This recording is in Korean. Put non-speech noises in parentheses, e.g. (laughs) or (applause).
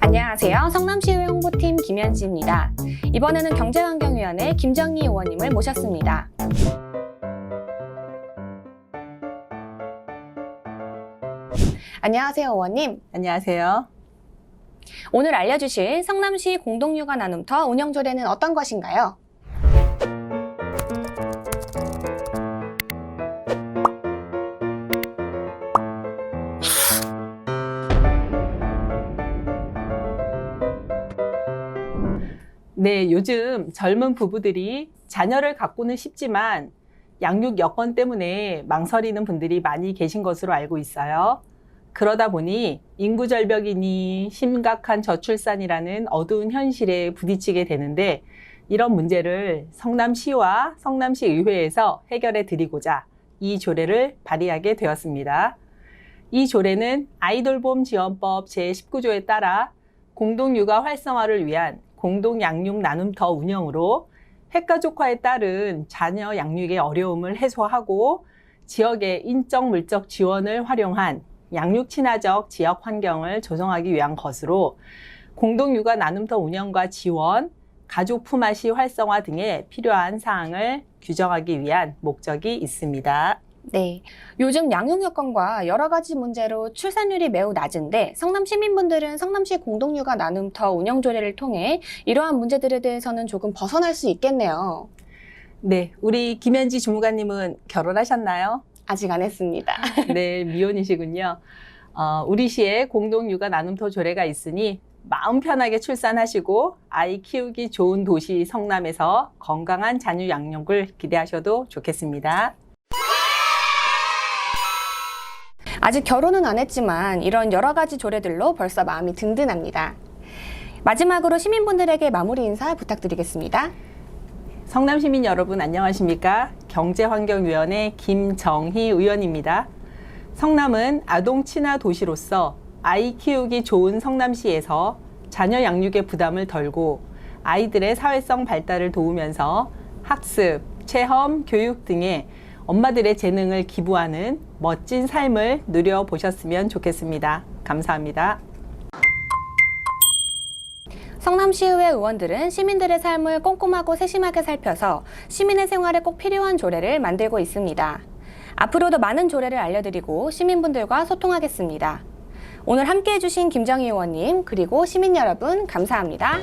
안녕하세요. 성남시의회 홍보팀 김현지입니다. 이번에는 경제환경위원회 김정희 의원님을 모셨습니다. 안녕하세요, 의원님. 안녕하세요. 오늘 알려주실 성남시 공동육아 나눔터 운영 조례는 어떤 것인가요? 네, 요즘 젊은 부부들이 자녀를 갖고는 싶지만 양육 여건 때문에 망설이는 분들이 많이 계신 것으로 알고 있어요. 그러다 보니 인구 절벽이니 심각한 저출산이라는 어두운 현실에 부딪히게 되는데 이런 문제를 성남시와 성남시 의회에서 해결해 드리고자 이 조례를 발의하게 되었습니다. 이 조례는 아이돌봄 지원법 제19조에 따라 공동육아 활성화를 위한 공동 양육 나눔터 운영으로 핵가족화에 따른 자녀 양육의 어려움을 해소하고 지역의 인적 물적 지원을 활용한 양육 친화적 지역 환경을 조성하기 위한 것으로 공동 육아 나눔터 운영과 지원, 가족 품앗이 활성화 등에 필요한 사항을 규정하기 위한 목적이 있습니다. 네. 요즘 양육 여건과 여러 가지 문제로 출산율이 매우 낮은데 성남 시민분들은 성남시 공동육아 나눔터 운영 조례를 통해 이러한 문제들에 대해서는 조금 벗어날 수 있겠네요. 네, 우리 김현지 주무관님은 결혼하셨나요? 아직 안 했습니다. (laughs) 네, 미혼이시군요. 어, 우리 시에 공동 육아 나눔터 조례가 있으니 마음 편하게 출산하시고 아이 키우기 좋은 도시 성남에서 건강한 자녀 양육을 기대하셔도 좋겠습니다. 아직 결혼은 안 했지만 이런 여러 가지 조례들로 벌써 마음이 든든합니다. 마지막으로 시민분들에게 마무리 인사 부탁드리겠습니다. 성남 시민 여러분 안녕하십니까? 경제환경위원회 김정희 의원입니다. 성남은 아동 친화 도시로서 아이 키우기 좋은 성남시에서 자녀 양육의 부담을 덜고 아이들의 사회성 발달을 도우면서 학습, 체험, 교육 등의 엄마들의 재능을 기부하는 멋진 삶을 누려보셨으면 좋겠습니다. 감사합니다. 성남시의회 의원들은 시민들의 삶을 꼼꼼하고 세심하게 살펴서 시민의 생활에 꼭 필요한 조례를 만들고 있습니다. 앞으로도 많은 조례를 알려드리고 시민분들과 소통하겠습니다. 오늘 함께 해주신 김정희 의원님 그리고 시민 여러분 감사합니다.